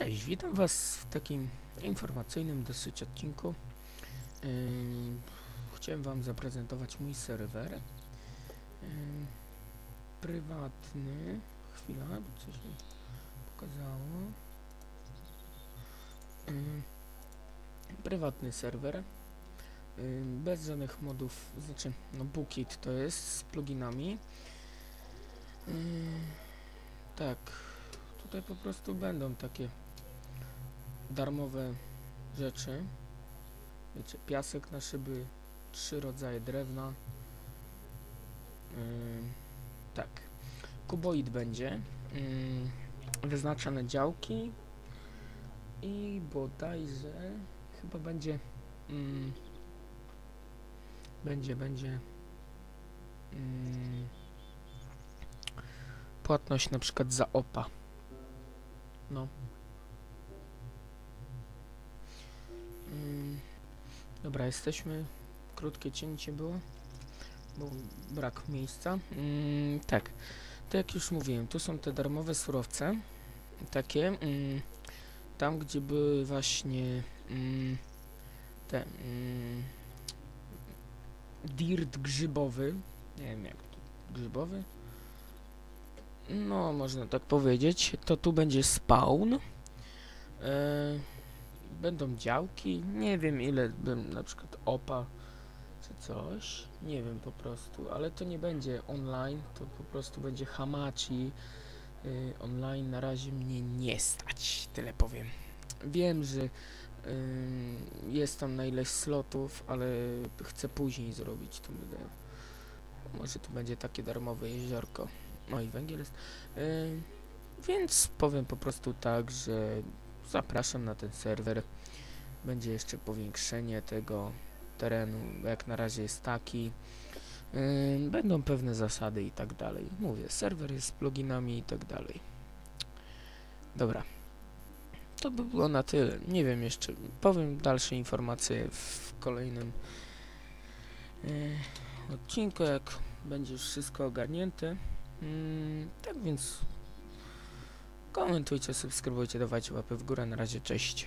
Cześć, witam Was w takim informacyjnym dosyć odcinku. Yy, chciałem Wam zaprezentować mój serwer. Yy, prywatny. Chwila, bo coś mi pokazało. Yy, prywatny serwer. Bez żadnych modów, znaczy, no Bookit to jest z pluginami. Tak, tutaj po prostu będą takie darmowe rzeczy. Wiecie, piasek na szyby, trzy rodzaje drewna. Yy, tak. Kuboid będzie. Yy, wyznaczane działki. I bodajże chyba będzie yy, będzie, będzie płatność na przykład za opa. No. Dobra, jesteśmy. Krótkie cięcie było, bo brak miejsca. Mm, tak, to jak już mówiłem, tu są te darmowe surowce. Takie. Mm, tam, gdzie były właśnie mm, te mm, dirt grzybowy. Nie wiem jak to. Grzybowy? No, można tak powiedzieć. To tu będzie spawn. E, będą działki. Nie wiem ile bym na przykład opa czy coś. Nie wiem po prostu, ale to nie będzie online, to po prostu będzie hamachi. Y, online na razie mnie nie stać, tyle powiem. Wiem, że y, jest tam na ileś slotów, ale chcę później zrobić to będę. Może tu będzie takie darmowe jeziorko. No i węgiel jest. Y, więc powiem po prostu tak, że zapraszam na ten serwer. Będzie jeszcze powiększenie tego terenu, jak na razie jest taki. Yy, będą pewne zasady i tak dalej. Mówię, serwer jest z pluginami i tak dalej. Dobra. To by było na tyle. Nie wiem jeszcze. Powiem dalsze informacje w kolejnym yy, odcinku, jak będzie już wszystko ogarnięte. Yy, tak więc komentujcie, subskrybujcie, dawajcie łapy w górę. Na razie, cześć.